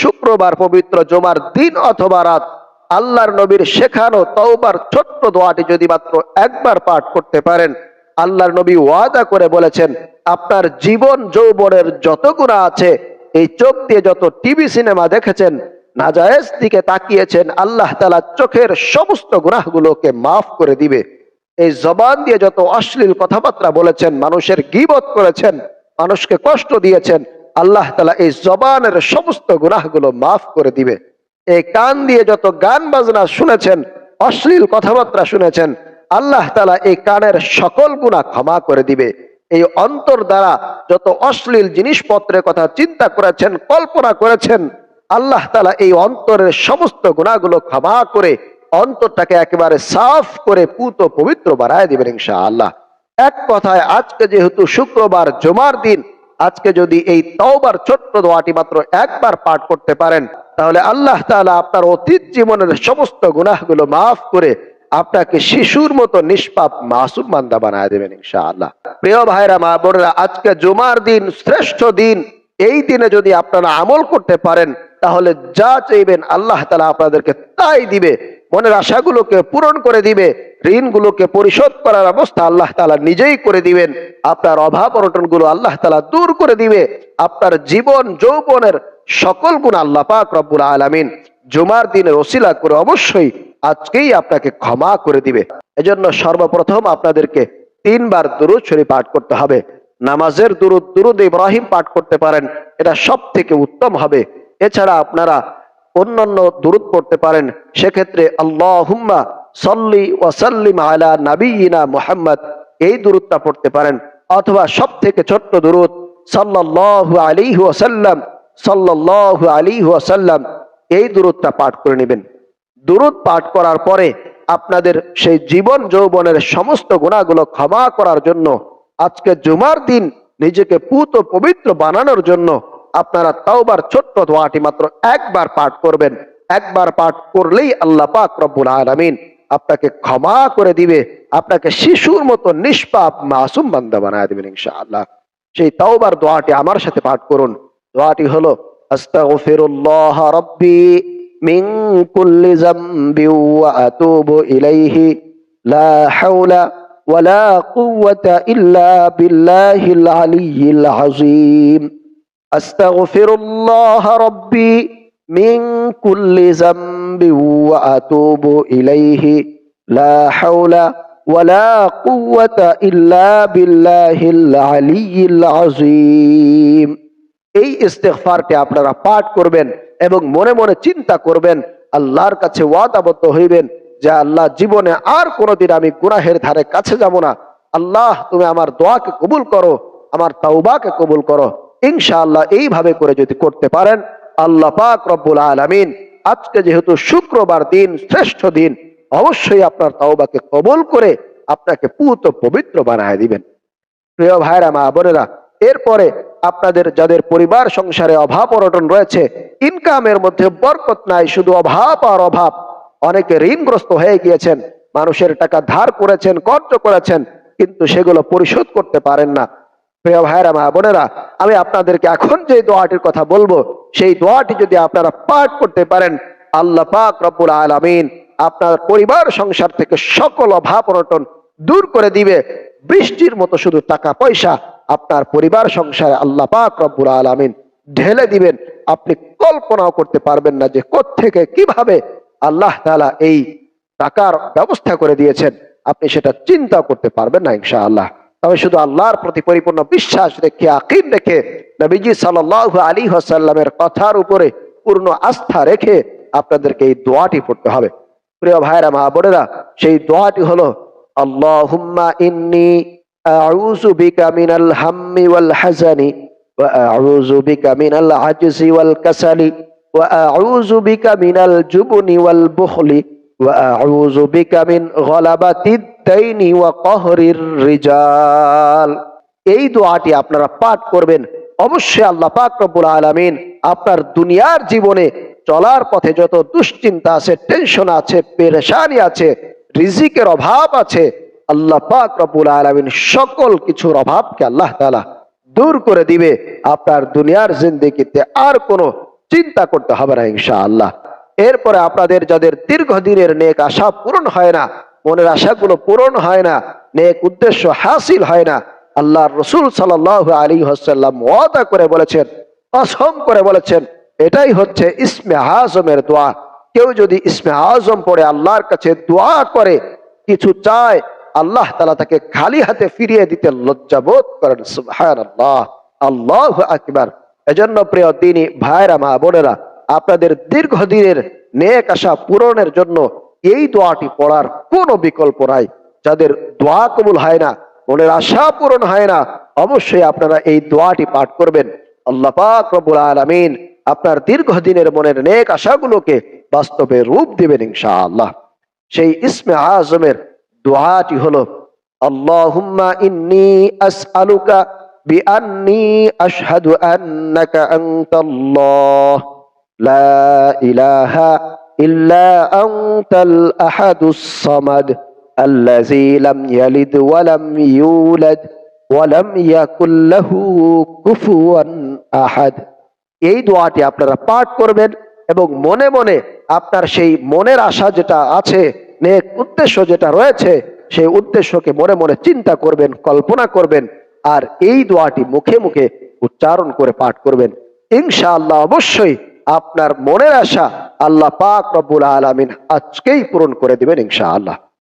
শুক্রবার পবিত্র জমার দিন অথবা রাত, আল্লাহর নবীর শেখানো তওবার ছোট্ট দোয়াটি যদি মাত্র একবার পাঠ করতে পারেন, আল্লাহর নবী ওয়াদা করে বলেছেন, আপনার জীবন যৌবনের যত গুণা আছে, এই চোখ দিয়ে যত টিভি সিনেমা দেখেছেন, নাজায়েজ দিকে তাকিয়েছেন, আল্লাহ তালা চোখের সমস্ত গুনাহগুলোকে মাফ করে দিবে। এই জবান দিয়ে যত অশ্লীল কথাবার্তা বলেছেন, মানুষের গিবত করেছেন, মানুষকে কষ্ট দিয়েছেন আল্লাহ তালা এই জবানের সমস্ত গুনাহগুলো মাফ করে দিবে। এই কান দিয়ে যত গান বাজনা শুনেছেন, অশ্লীল কথাবার্তা শুনেছেন, আল্লাহ তালা এই কানের সকল গুণা ক্ষমা করে দিবে। এই অন্তর দ্বারা যত অশ্লীল জিনিসপত্রের কথা চিন্তা করেছেন, কল্পনা করেছেন, আল্লাহ তালা এই অন্তরের সমস্ত গুণাগুলো ক্ষমা করে অন্তরটাকে একেবারে সাফ করে পুত পবিত্র বানায় দিবেন ইনশা আল্লাহ এক কথায় আজকে যেহেতু শুক্রবার, জমার দিন আজকে যদি এই তওবার ছোট্ট দোয়াটি মাত্র একবার পাঠ করতে পারেন, তাহলে আল্লাহ তাআলা আপনার অতীত জীবনের সমস্ত গুনাহগুলো মাফ করে আপনাকে শিশুর মতো নিষ্পাপ মাসুম বান্দা বানায় দেবেন ইনশাআল্লাহ। প্রিয় ভাইরা, মা বোনেরা, আজকে জুমার দিন, শ্রেষ্ঠ দিন, এই দিনে যদি আপনারা আমল করতে পারেন, তাহলে যা চাইবেন আল্লাহ তালা আপনাদেরকে তাই দিবে। মনের আশাগুলোকে পূরণ করে দিবে, ঋণগুলোকে পরিশোধ করার অবস্থা আল্লাহ তালা নিজেই করে দিবেন। আপনার অভাব অনটনগুলো আল্লাহ তালা দূর করে দিবে। আপনার জীবন, যৌবনের সকল গুণ আল্লাহ পাক রব্বুল আলামিন জুমার দিনের ওসিলা করে অবশ্যই আজকেই আপনাকে ক্ষমা করে দিবে। এজন্য সর্বপ্রথম আপনাদেরকে তিনবার দুরুদ শরীফ পাঠ করতে হবে। নামাজের দুরুদ দুরুদ ইব্রাহিম পাঠ করতে পারেন, এটা সব থেকে উত্তম হবে। এছাড়া আপনারা অন্যান্য দুরুদ পড়তে পারেন। সেক্ষেত্রে আল্লাহ হুম্মা সল্লি ওয়াসাল্লিম আলা নাবিয়িনা মুহাম্মদ এই দুরুদটা পড়তে পারেন। অথবা সব থেকে ছোট্ট দুরুদ, সাল্লাল্লাহু আলাইহি ওয়াসাল্লাম, সাল্লাল্লাহু আলাইহি ওয়াসাল্লাম, এই দুরুদটা পাঠ করে নেবেন। দুরুদ পাঠ করার পরে আপনাদের সেই জীবন যৌবনের সমস্ত গুণাগুলো ক্ষমা করার জন্য, আজকে জুমার দিন নিজেকে পুত পবিত্র বানানোর জন্য আপনারা তাওবার ছোট্ট দোয়াটি মাত্র একবার পাঠ করবেন। একবার পাঠ করলেই আল্লাহ পাক রব্বুল আলামিন আপনাকে ক্ষমা করে দিবে, আপনাকে শিশুর মতো নিষ্পাপ, মাসুম বান্দা বানায় দিবেন ইনশাআল্লাহ। সেই তাওবার দোয়াটি আমার সাথে পাঠ করুন। দোয়াটি হলো, আস্তাগফিরুল্লাহ রাব্বি মিন কুল্লি যামবি ওয়া আতুবু ইলাইহি, লা হাওলা ওয়ালা কুওয়াতা ইল্লা বিল্লাহিল আলিয়্যিল আযীম। আস্তাগফিরুল্লাহ রাব্বি মিন কুল্লি যামবি ওয়া আতুবু ইলাইহি লা হাওলা ওয়ালা কুওয়াতা ইল্লা বিল্লাহিল আলিয়্যিল আযীম। এই ইস্তেগফারটি আপনারা পাঠ করবেন এবং মনে মনে চিন্তা করবেন, আল্লাহর কাছে ওয়াদাবদ্ধ হইবেন যে আল্লাহ জীবনে আর কোনোদিন আমি গুনাহের ধারে কাছে যাব না। আল্লাহ, তুমি আমার দোয়াকে কবুল করো, আমার তাওবাকে কবুল করো। ইনশাআল্লাহ এইভাবে করে যদি করতে পারেন, আল্লাহ পাক রব্বুল আলামিন আজকে যেহেতু শুক্রবার দিন, শ্রেষ্ঠ দিন, অবশ্যই আপনার তাওবাকে কবুল করে আপনাকে পুত পবিত্র বানায় দিবেন। প্রিয় ভাইরা, মা বোনেরা, এরপরে আপনাদের যাদের পরিবার সংসারে অভাব অনটন রয়েছে, ইনকামের মধ্যে বরকত নাই, শুধু অভাব আর অভাব। অনেকে ঋণগ্রস্ত হয়ে গিয়েছেন, মানুষের টাকা ধার করেছেন, কর্জ করেছেন, কিন্তু সেগুলো পরিশোধ করতে পারেন না। প্রিয় ভাইরা মা বোনেরা, আমি আপনাদেরকে এখন যে দোয়াটির কথা বলব, সেই দোয়াটি যদি আপনারা পাঠ করতে পারেন, আল্লাহ পাক রব্বুল আলামিন আপনার পরিবার, সংসার থেকে সকল অভাব অনটন দূর করে দিবে। বৃষ্টির মতো শুধু টাকা পয়সা আপনার পরিবার, সংসারে আল্লাহ পাক রব্বুল আলামিন ঢেলে দিবেন। আপনি কল্পনাও করতে পারবেন না যে থেকে কীভাবে আল্লাহ তাআলা এই টাকার ব্যবস্থা করে দিয়েছেন। আপনি সেটা চিন্তা করতে পারবেন না, ইনশাআল্লাহ। তবে শুধু আল্লাহর প্রতি পরিপূর্ণ বিশ্বাস রেখে আকিম রেখে, নবীজি সাল্লাল্লাহু আলাইহি ওয়াসাল্লামের কথার উপরে পূর্ণ আস্থা রেখে আপনাদেরকে এই দোয়াটি পড়তে হবে। প্রিয় ভাইরা মা বোনেরা, সেই দোয়াটি হলো গলাবাতিদ কহরির রিজাল। এই দোয়াটি আপনারা পাঠ করবেন। অবশ্যই আল্লাহ পাক রব্বুল আলামিন আপনার দুনিয়ার জীবনে চলার পথে যত দুশ্চিন্তা আছে টেনশন আছে, পেরেশানি আছে, রিজিকের অভাব আছে, আল্লাহ পাক রব্বুল আলামিন সকল কিছুর অভাবকে আল্লাহ তাআলা দূর করে দিবে। আপনার দুনিয়ার জিন্দেগিতে আর কোনো চিন্তা করতে হবে না ইনশাআল্লাহ। এরপরে আপনাদের, যাদের দীর্ঘদিনের নেক আশা পূরণ হয় না মনের আশাগুলো পূরণ হয় না, নেক উদ্দেশ্য হাসিল হয় না। আল্লাহ রসুল সাল্লাহ আলী হাসাল্লাম ওয়াদা করে বলেছেন, অসম করে বলেছেন, এটাই হচ্ছে ইসমে আজমের দোয়া। কেউ যদি ইসমে আজম পড়ে, আল্লাহর কাছে দোয়া করে, কিছু চায়, আল্লাহ তালা তাকে খালি হাতে ফিরিয়ে দিতে লজ্জাবোধ করেন আল্লাহ আল্লাহ আকবার। এজন্য প্রিয় দিনী ভাইরা মা বোনেরা, আপনাদের দীর্ঘদিনের নেক আশা পূরণের জন্য এই দোয়াটি পড়ার কোনো বিকল্প নাই। যাদের দোয়া কবুল হয় না, মনের আশা পূরণ হয় না, অবশ্যই আপনারা এই দোয়াটি পাঠ করবেন। আল্লাহ পাক রব্বুল আলামিন আপনার দীর্ঘদিনের মনের নেক আশাগুলোকে বাস্তবে রূপ দিবেন ইনশাআল্লাহ। সেই ইসমে আজমের দোয়াটি হলো, আল্লাহুম্মা ইন্নি আসআলুকা বিআন্নি আশহাদু আন্নাকা আনতাল্লাহ, লা ইলাহা ইল্লা আনতাল আহাদুস সামাদ الذي لم يلد ولم يولد ولم يكن له كفوا আহাদ এই দোয়াটি আপনারা পাঠ করবেন এবং মনে মনে আপনার সেই মনের আশা যেটা আছে নেক উদ্দেশ্য যেটা রয়েছে সেই উদ্দেশ্যকে মনে মনে চিন্তা করবেন কল্পনা করবেন আর এই দোয়াটি মুখে মুখে উচ্চারণ করে পাঠ করবেন ইনশাআল্লাহ অবশ্যই আপনার মনের আশা আল্লাহ পাক রব্বুল আলমিন আজকেই পূরণ করে দিবেন ইনশাআল্লাহ।